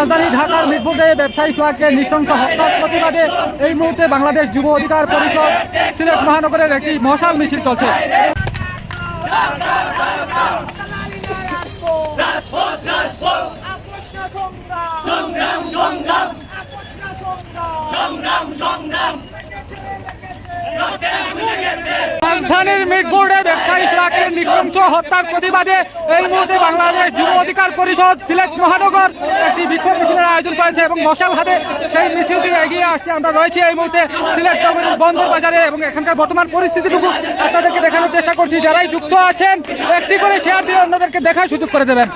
রাজধানী ঢাকার মিরপুরে ব্যবসায়ী সোহাগকে নৃশংস হত্যার প্রতিবাদে এই মুহূর্তে বাংলাদেশ যুব অধিকার পরিষদ সিলেট মহানগরের একটি মশাল মিছিল চলছে। রাজধানীর মিরপুরে ব্যবসায়ী নৃশংস হত্যার প্রতিবাদে এই মুহূর্তে বাংলাদেশ যুব অধিকার পরিষদ সিলেট মহানগর একটি বিক্ষোভ মিছিলের আয়োজন করেছে এবং মশাল হাতে সেই মিছিলটি এগিয়ে আসছে আমরা রয়েছি এই মুহূর্তে সিলেট নগরীর বন্দর বাজারে এবং এখানকার বর্তমান পরিস্থিতিটুকু আপনাদেরকে দেখানোর চেষ্টা করছি। যারাই যুক্ত আছেন, একটি করে শেয়ার দিয়ে অন্যদেরকে দেখার সুযোগ করে দেবেন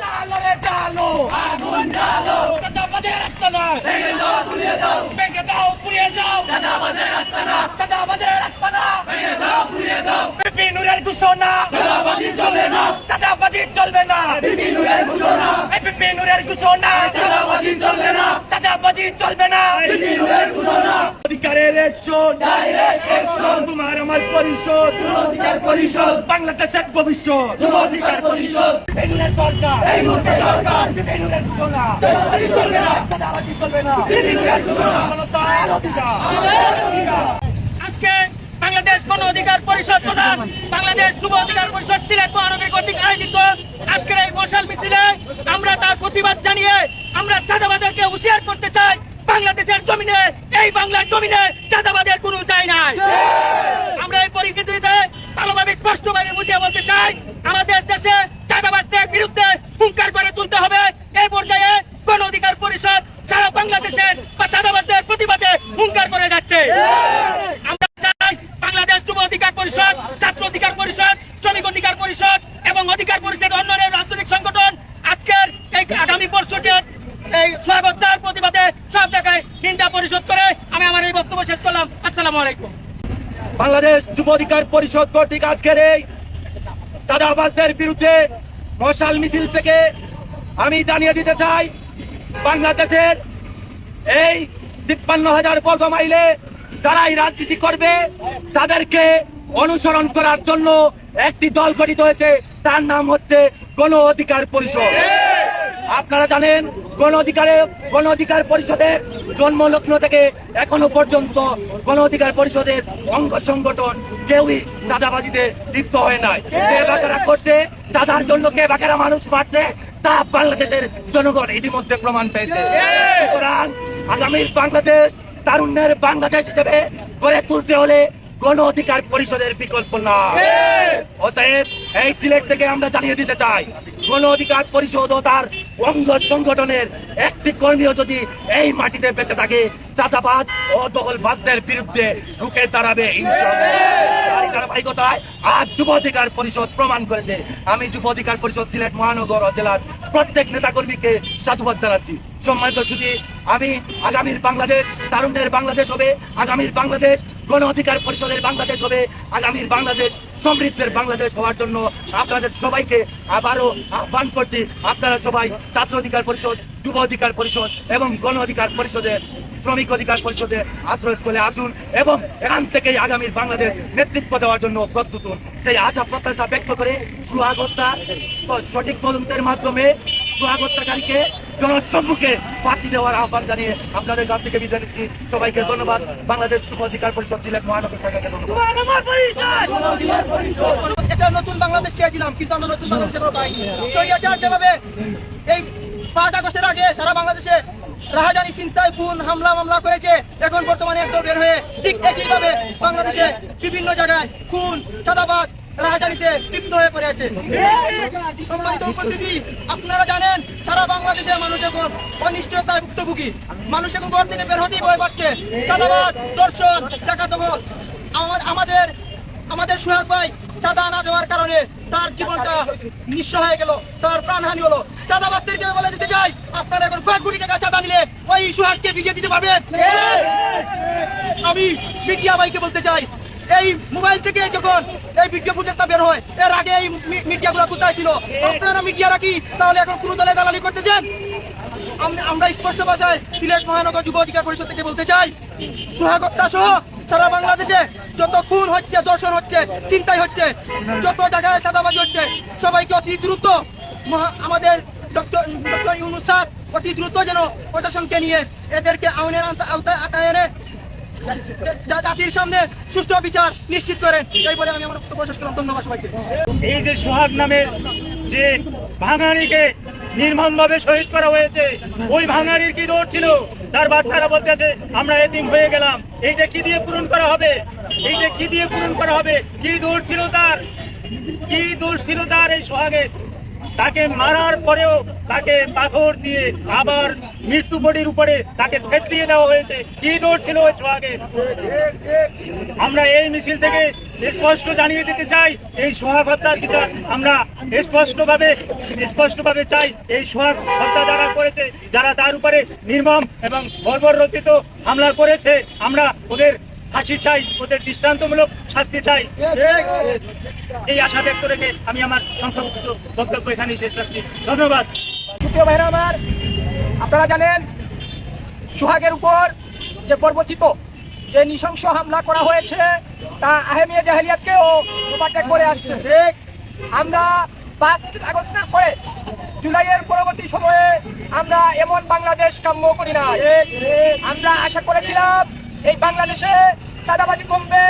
জালো রে জালো আগুন জালো চাঁদাবাজের আস্তানা ভেঙে দাও পুড়িয়ে দাও ভেঙে দাও পুড়িয়ে দাও আস্তানা চাঁদাবাজের আস্তানা চাঁদাবাজি চলবে না। চাঁদাবাজি চলবে না। বিপি নুরের ঘোষণা। বিপি নুরের ঘোষণা। চাঁদাবাজি চলবে না। চাঁদাবাজি চলবে না। বিপি নুরের ঘোষণা। অধিকারের একশন ডাইরেক্ট একশন তোমার আমার পরিষদ। অধিকার পরিষদ। বাংলাদেশের ভবিষ্যৎ। অধিকার পরিষদ। বেলুনের সরকার এই মুহূর্তে সরকার বেলুনের ঘোষণা। চাঁদাবাজি চলবে না। চাঁদাবাজি চলবে না। বেলুনের ঘোষণা। মানবতার অধিকার। আজকে বাংলাদেশ গণ অধিকার পরিষদ প্রধান। বাংলাদেশ যুব অধিকার পরিষদ সিলেট মহানগরী কর্তৃক আয়োজিত আজকের এই মশাল মিছিলে আমরা তার প্রতিবাদ জানিয়ে আমরা চাঁদাবাদেরকে হুঁশিয়ার করতে চাই। বাংলাদেশের জমিনে এই বাংলার জমিনে চাঁদাবাদের কোনো চাই নাই। আমরা এই পরিস্থিতিতে ভালোভাবে স্পষ্টভাবে বুঝিয়ে বলতে চাই আমাদের দেশে চাঁদাবাজদের বিরুদ্ধে হুঙ্কার করে তুলতে হবে এই পর্যায়ে গণ অধিকার পরিষদ সারা বাংলাদেশের বা চাঁদাবাজদের প্রতিবাদে হুঙ্কার করে যাচ্ছে আমরা চাই বাংলাদেশ যুব অধিকার পরিষদ ছাত্র অধিকার পরিষদ শ্রমিক অধিকার পরিষদ এবং অধিকার পরিষদ অন্যান্য রাজনৈতিক সংগঠন আজকের এই আগামী পরশুটির এই স্বাগতার প্রতিবাদে সব জায়গায় নিন্দা পরিশোধ করে আমি আমার এই বক্তব্য শেষ করলাম। আসসালামু আলাইকুম। বাংলাদেশ যুব অধিকার পরিষদ কর্তৃক আজকের এই চাঁদাবাজদের বিরুদ্ধে মশাল মিছিল থেকে আমি জানিয়ে দিতে চাই, বাংলাদেশের এই তিপ্পান্ন হাজার বর্গ মাইলে যারাই রাজনীতি করবে, তাদেরকে অনুসরণ করার জন্য একটি দল গঠিত হয়েছে। তার নাম হচ্ছে গণ অধিকার পরিষদ। আপনারা জানেন, গণ অধিকারে, গণ অধিকার পরিষদের জন্ম লগ্ন থেকে এখনও পর্যন্ত গণ অধিকার পরিষদের অঙ্গ সংগঠন কেউই চাঁদাবাজিতে লিপ্ত হয় নাই। কে বাকেরা করছে, চাঁদার জন্য কে বাকেরা মানুষ মারছে, তা বাংলাদেশের জনগণ ইতিমধ্যে প্রমাণ পেয়েছে। সুতরাং আগামীর বাংলাদেশ, তারুণ্যের বাংলাদেশ হিসেবে গড়ে তুলতে হলে গণ অধিকার পরিষদের বিকল্প না। অতএব এই সিলেট থেকে আমরা জানিয়ে দিতে চাই গণ অধিকার পরিষদ ও তার অঙ্গ সংগঠনের একটি কর্মীও যদি এই মাটিতে বেঁচে থাকে চাঁদাবাজ ও দখলবাজদের বিরুদ্ধে রুখে দাঁড়াবে ধারাবাহিকতায় আজ যুব অধিকার পরিষদ প্রমাণ করেছে আমি যুব অধিকার পরিষদ সিলেট মহানগর ও জেলার প্রত্যেক নেতাকর্মীকে সাধুবাদ জানাচ্ছি। সম্মানিত শুধু আমি আগামীর বাংলাদেশ তারুণ্যের বাংলাদেশ হবে। আগামীর বাংলাদেশ গণ অধিকার পরিষদের বাংলাদেশ হবে, আগামীর বাংলাদেশ, সমৃদ্ধের বাংলাদেশ হওয়ার জন্য আপনাদের সবাইকে আবারও আহ্বান করছি। আপনারা সবাই ছাত্র অধিকার পরিষদ, যুব অধিকার পরিষদ এবং গণ অধিকার পরিষদের শ্রমিক অধিকার পরিষদে আশ্রয় আশ্রয়স্থলে আসুন এবং এখান থেকেই আগামীর বাংলাদেশ নেতৃত্ব দেওয়ার জন্য প্রস্তুত সেই আশা প্রত্যাশা ব্যক্ত করে সুহাগ হত্যা সঠিক তদন্তের মাধ্যমে জনসম্মুখে ফাঁসি দেওয়ার আহ্বান জানিয়ে আপনাদের কাছ থেকে বিদায় নিচ্ছি। সবাইকে ধন্যবাদ। বাংলাদেশ অধিকার পরিষদ সিলেট মহানগর ধন্যবাদ। এটা নতুন বাংলাদেশ চেয়েছিলাম কিন্তু আমরা নতুন বাংলাদেশ পাইনি। যেভাবে এই পাঁচ আগস্টের আগে সারা বাংলাদেশে রাহাজানি চিন্তায় খুন হামলা মামলা করেছে এখন বর্তমানে একদল বের হয়ে ঠিক একইভাবে বাংলাদেশে বিভিন্ন জায়গায় খুন চাঁদাবাদ রাহাজানিতে লিপ্ত হয়ে পড়ে আছে। সম্মানিত উপস্থিতি, আপনারা জানেন, সারা বাংলাদেশে মানুষ এখন অনিশ্চয়তায় ভুক্তভোগী। মানুষ এখন ঘর থেকে বের হতেই ভয় পাচ্ছে। চাঁদাবাদ দর্শন টাকা দখল আমাদের আমাদের সোহাগ ভাই চাঁদা না দেওয়ার কারণে তার জীবনটা নিঃস্ব হয়ে গেল, তার প্রাণহানি হলো। চাঁদাবাদদেরকে বলে দিতে চাই, আপনারা এখন কয়েক কোটি টাকা চাঁদা নিলে ওই সোহাগকে বিজয় দিতে পারবেন? আমি মিডিয়া ভাইকে বলতে চাই এই মোবাইল থেকে যখন এই ভিডিও ফুটেজটা বের হয়, এর আগে এই মিডিয়া গুলো কোথায় ছিল? আপনারা মিডিয়া রাখি তাহলে এখন কোন দলে দালালি করতে চান আমরা স্পষ্ট ভাষায় সিলেট মহানগর যুব অধিকার পরিষদ থেকে বলতে চাই সোহাগত্তা সহ সারা বাংলাদেশে যত খুন হচ্ছে, দর্শন হচ্ছে চিন্তাই হচ্ছে, যত জায়গায় চাঁদাবাজি হচ্ছে, সবাইকে অতি দ্রুত আমাদের ডক্টর ইউনুস স্যার অতি দ্রুত যেন প্রশাসনকে নিয়ে এদেরকে আওতা- আওতায় আওতায় এনে জাতির সামনে সুষ্ঠু বিচার নিশ্চিত করেন। এই বলে আমি আমার বক্তব্য শেষ করলাম। ধন্যবাদ সবাইকে। এই যে সোহাগ নামের যে ভাঙাড়িকে নির্মমভাবে শহীদ করা হয়েছে, ওই ভাঙাড়ির কি দৌড় ছিল? তার বাচ্চারা বলতেছে, আমরা এতিম হয়ে গেলাম। এইটা কি দিয়ে পূরণ করা হবে? এইটা কি দিয়ে পূরণ করা হবে? কি দৌড় ছিল তার? কি দোষ ছিল তার এই সোহাগের? তাকে মারার পরেও তাকে পাথর দিয়ে আবার মৃত্যু বডির উপরে তাকে ফেট দিয়ে দেওয়া হয়েছে। কি দৌড় ছিল ওই সোহাগের আমরা এই মিছিল থেকে স্পষ্ট জানিয়ে দিতে চাই, এই সোহাগ হত্যার বিচার আমরা স্পষ্টভাবে স্পষ্টভাবে চাই, এই সোহাগ হত্যা যারা করেছে, যারা তার উপরে নির্মম এবং বর্বর রচিত হামলা করেছে, আমরা ওদের ফাঁসি চাই ওদের দৃষ্টান্তমূলক শাস্তি চাই। এই আশা ব্যক্ত রেখে আমি আমার সংক্ষিপ্ত বক্তব্য এখানেই শেষ রাখছি ধন্যবাদ। ভাইরা আমার আপনারা জানেন সোহাগের উপর যে পর্বচিত যে নৃশংস হামলা করা হয়েছে তা আহমিয়া জাহেলিয়াতকেও ওভারটেক করে আসছে। ঠিক। আমরা পাঁচ আগস্টের পরে জুলাইয়ের পরবর্তী সময়ে আমরা এমন বাংলাদেশ কাম্য করি না আমরা আশা করেছিলাম এই বাংলাদেশে চাঁদাবাজি কমবে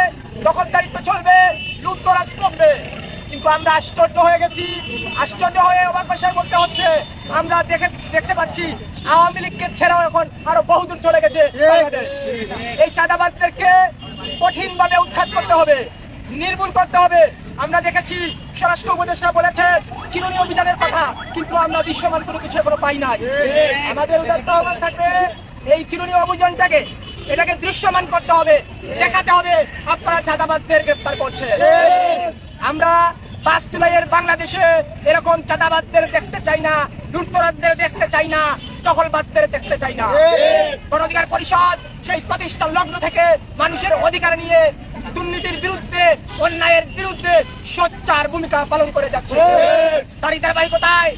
দখলদারিত্ব চলবে লুটতরাজ কমবে। কিন্তু আমরা আশ্চর্য হয়ে গেছি আশ্চর্য হয়ে অবাক ভাষায় বলতে হচ্ছে আমরা দেখে দেখতে পাচ্ছি আওয়ামী লীগকে ছেড়েও এখন আরও বহুদূর চলে গেছে এই চাঁদাবাজদেরকে কঠিন ভাবে উৎখাত করতে হবে নির্মূল করতে হবে। আমরা দেখেছি স্বরাষ্ট্র উপদেষ্টা বলেছে চিরুনি অভিযানের কথা কিন্তু আমরা দৃশ্যমান কোনো কিছু এখনও পাই নাই। আমাদের আহ্বান থাকবে এই চিরুনি অভিযানটাকে এটাকে দৃশ্যমান করতে হবে, দেখাতে হবে। আপনারা চাঁদাবাজদের গ্রেফতার করছে আমরা পাঁচ জুলাইয়ের বাংলাদেশে এরকম চাঁদাবাজদের দেখতে চাই না, লুটতরাজদের দেখতে চাই না দখলবাজদের দেখতে চাই না। গণ অধিকার পরিষদ সেই প্রতিষ্ঠান লগ্ন থেকে মানুষের অধিকার নিয়ে দুর্নীতির বিরুদ্ধে, অন্যায়ের বিরুদ্ধে সোচ্চার ভূমিকা পালন করে যাচ্ছে। তারই ধারাবাহিকতায়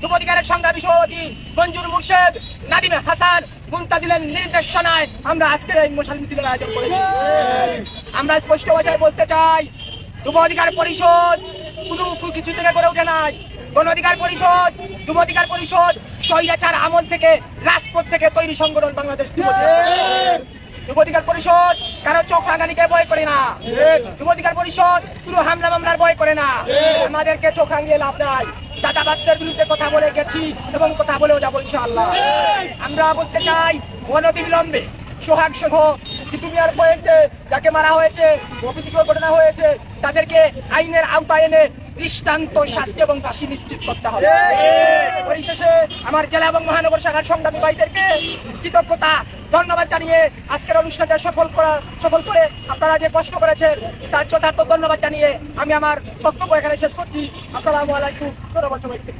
যুব অধিকারের সংগ্রামী সভাপতি মঞ্জুর মুর্শেদ, নাদিম হাসান মুন্তাজিলের নির্দেশনায়। আমরা আজকের এই মশাল মিছিলের আয়োজন করেছি। আমরা স্পষ্ট ভাষায় বলতে চাই, যুব অধিকার পরিষদ কোনো কোনো কিছু থেকে করে ওঠে নাই। গণ অধিকার পরিষদ, যুব অধিকার পরিষদ, স্বৈরাচার আমল থেকে, রাজপথ থেকে তৈরি সংগঠন বাংলাদেশ যুব। পরিষদ কারও চোখ রাঙানিকে ভয় করে না। যুব পরিষদ কোনো হামলা মামলার ভয় করে না। আমাদেরকে চোখ রাঙিয়ে লাভ নাই। চাঁদাবাদদের বিরুদ্ধে কথা বলে গেছি এবং কথা বলেও যাব ইনশাআল্লাহ। আমরা বলতে চাই অনতিবিলম্বে সোহাগ সহ যাকে মারা হয়েছে, অপ্রীতিকর ঘটনা হয়েছে, তাদেরকে আইনের আওতায় এনে দৃষ্টান্ত শাস্তি এবং ফাঁসি নিশ্চিত করতে হবে। পরিশেষে আমার জেলা এবং মহানগর শাখার সংগ্রামী ভাইদেরকে কৃতজ্ঞতা ধন্যবাদ জানিয়ে আজকের অনুষ্ঠানটা সফল করা সফল করে আপনারা যে কষ্ট করেছেন তার যথার্থ ধন্যবাদ জানিয়ে আমি আমার বক্তব্য এখানে শেষ করছি। আসসালামু আলাইকুম। ধন্যবাদ সবাইকে।